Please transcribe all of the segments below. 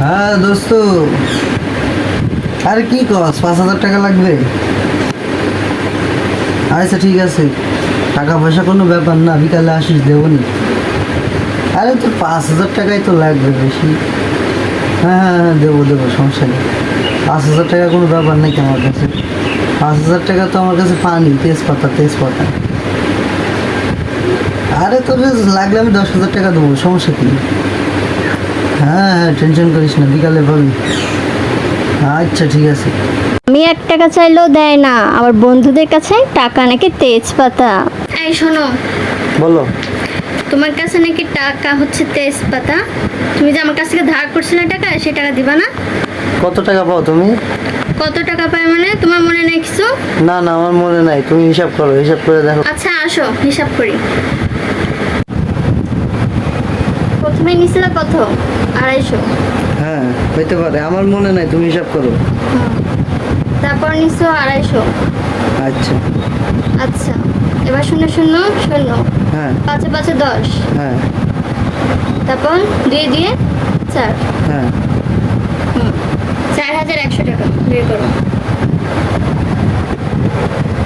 হ্যাঁ দোস্ত। আরে কি কস? পাঁচ হাজার টাকা লাগবে? আচ্ছা ঠিক আছে। টাকা পয়সা কোনো ব্যাপার না, বিকালে আসিস, দেবনি। আরে তো পাঁচ হাজার টাকাই তো লাগবে বেশি। হ্যাঁ হ্যাঁ হ্যাঁ দেবো দেবো, সমস্যা নেই। পাঁচ হাজার টাকা কোনো ব্যাপার নেই আমার কাছে। পাঁচ হাজার টাকা তো আমার কাছে পানি, তেজপাতা তেজপাতা। আরে, তোর লাগলে আমি দশ হাজার টাকা দেবো, সমস্যা কি? হ্যাঁ হ্যাঁ টেনশন করিস না বিকালে পাবি আচ্ছা ঠিক আছে। আমি এক টাকা চাইলেও দেয় না আবার বন্ধুদের কাছে টাকা নাকি তেজপাতা। এই শোনো। বলো। তোমার কাছে নাকি টাকা হচ্ছে তেজপাতা? তুমি যে আমার কাছ থেকে ধার করছিলে টাকা সে টাকা দিবা না? কত টাকা পাও তুমি? কত টাকা পায় মানে? তোমার মনে নেই কিছু? না না আমার মনে নাই। তুমি হিসাব করো হিসাব করে দেখো। আচ্ছা আসো হিসাব করি। প্রথমে নিছিল কত আড়াইশো। হ্যাঁ হইতে পারে। আমার মনে নাই তুমি হিসাব করো। তারপর নিছো আড়াইশো। আচ্ছা। আচ্ছা এবার শূন্য শূন্য শূন্য। হ্যাঁ। পাঁচে পাঁচে দশ। হ্যাঁ। তারপর দুই দিয়ে চার। হ্যাঁ। হুম চার হাজার একশো টাকা বের করো।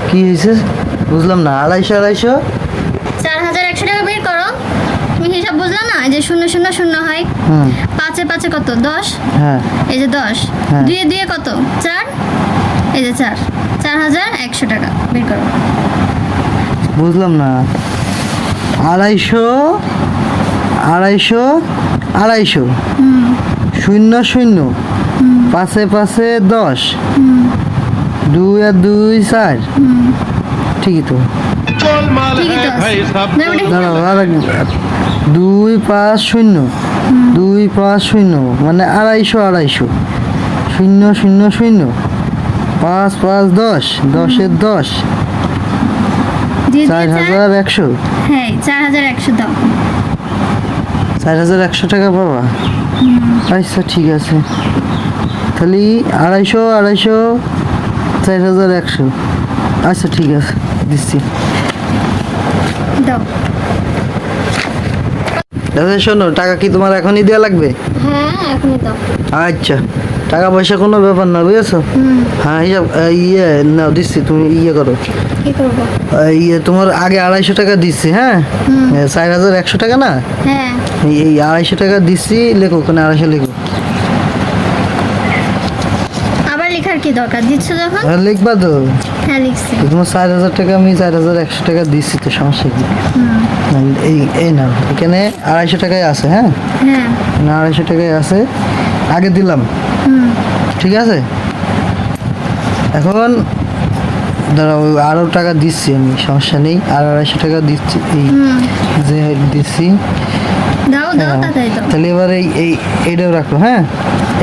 কি হয়েছে বুঝলাম না। আড়াইশো আড়াইশো? চার হাজার একশো টাকা বের করো। হিসাব বুঝলা না? এই যে শূন্য শূন্য শূন্য হয়। পাঁচে পাঁচে কত? দশ? হ্যাঁ। এই যে দশ। হ্যাঁ। দুয়ে দিয়ে কত? চার? এই যে চার। চার হাজার একশো টাকা। বের করো। বুঝলাম না। আড়াইশো আড়াইশো আড়াইশো। শূন্য শূন্য। পাশে পাশে দশ। দুই আর দুই চার। ঠিকই তো। দুই পাঁচ শূন্য দুই পাঁচ শূন্য মানে আড়াইশো আড়াইশো। শূন্য শূন্য শূন্য। পাঁচ পাঁচ দশ দশের দশ। চার হাজার একশো। হ্যাঁ চার হাজার একশো চার হাজার একশো টাকা বাবা আচ্ছা ঠিক আছে। তাহলে আড়াইশো আড়াইশো চার হাজার একশো। আচ্ছা ঠিক আছে দিচ্ছি। দাও। দাদা শোনো টাকা কি তোমার এখনই দেওয়া লাগবে? হ্যাঁ এখনই দাও। আচ্ছা টাকা পয়সা কোনো ব্যাপার না বুঝেছ? হ্যাঁ হিসাব ইয়ে নাও দিচ্ছি তুমি ইয়ে করো। ইয়ে তোমার আগে আড়াইশো টাকা দিচ্ছি হ্যাঁ। চার হাজার একশো টাকা না? হ্যাঁ। এই এই আড়াইশো টাকা দিচ্ছি লেখো ওখানে আড়াইশো লেখো। লেখার কি দরকার? দিচ্ছ যখন? আর লিখবা তো। হ্যাঁ লিখছি। তোমার চার হাজার টাকা আমি চার হাজার একশো টাকা দিচ্ছি তো সমস্যা কি? এই এই না এখানে আড়াইশো টাকায় আছে হ্যাঁ? হ্যাঁ। এখানে আড়াইশো টাকায় আছে। আগে দিলাম। ঠিক আছে? এখন দাঁড়াও আরও টাকা দিচ্ছি আমি সমস্যা নেই। আর আড়াইশো টাকা দিচ্ছি এই যে দিচ্ছি। হ্যাঁ, তাহলে এবার এই এই এটাও রাখো হ্যাঁ?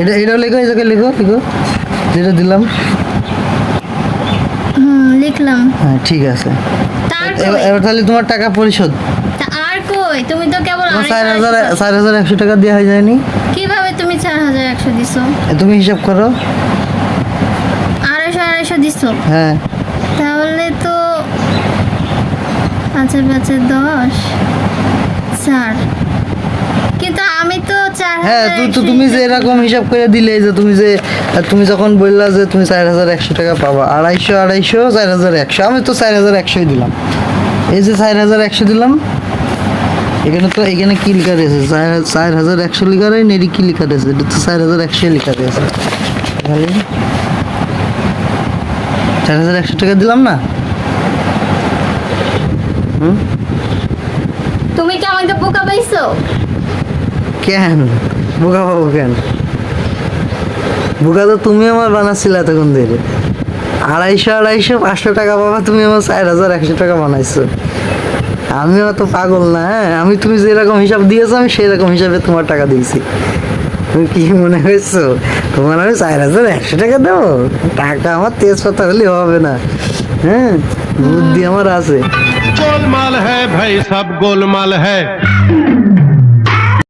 এটা এটাও লেখো এই জায়গায় লেখো লেখো। যেটা দিলাম? হুম লিখলাম। হ্যাঁ ঠিক আছে। এবার তাহলে তোমার টাকা পরিশোধ। তা আর কই? তুমি তো কেবল চার হাজার চার হাজার একশো টাকা দেওয়া হয়ে যায়নি? কীভাবে তুমি চার হাজার একশো দিছো? তুমি হিসাব করো। আড়াইশো আড়াইশো দিছো? হ্যাঁ। তাহলে তো পাঁচে পাঁচে দশ চার কিন্তু আমি তো চার হ্যাঁ তুই তো তুমি যে এরকম হিসাব করে দিলে যে তুমি যে তুমি যখন বললা যে তুমি চার হাজার একশো টাকা পাবা আড়াইশো আড়াইশো চার হাজার একশো আমি তো চার হাজার একশোই দিলাম। এই যে চার হাজার একশো দিলাম এখানে তো এখানে কি লেখা রয়েছে? চার হাজার একশো লেখা রয়েছে নেরি কি লেখা রয়েছে? এটা তো চার হাজার একশো লেখা রয়েছে। তাহলে? চার হাজার একশো টাকা দিলাম না? হুম? তুমি কি আমাকে বোকা পাইছো? কেন? বোকা পাবো কেন? বোকা তো তুমি আমার বানাচ্ছিলে এতক্ষণ ধরে। আড়াইশো আড়াইশো, পাঁচশো টাকা পাবা, তুমি আমার চার হাজার, একশো টাকা বানাইছো। আমি তো পাগল না হ্যাঁ? আমি তুমি যেরকম হিসাব দিয়েছ, আমি সেই রকম হিসাবে তোমার টাকা দিয়েছি। তুমি কি মনে হয়েছো তোমার আমি চার হাজার, একশো টাকা দেবো? টাকা আমার তেজ তেজপাতা হলে হবে না হ্যাঁ? বুদ্ধি আমার আছে। গোলমাল হ্যাঁ ভাই, সব গোলমাল হ্যাঁ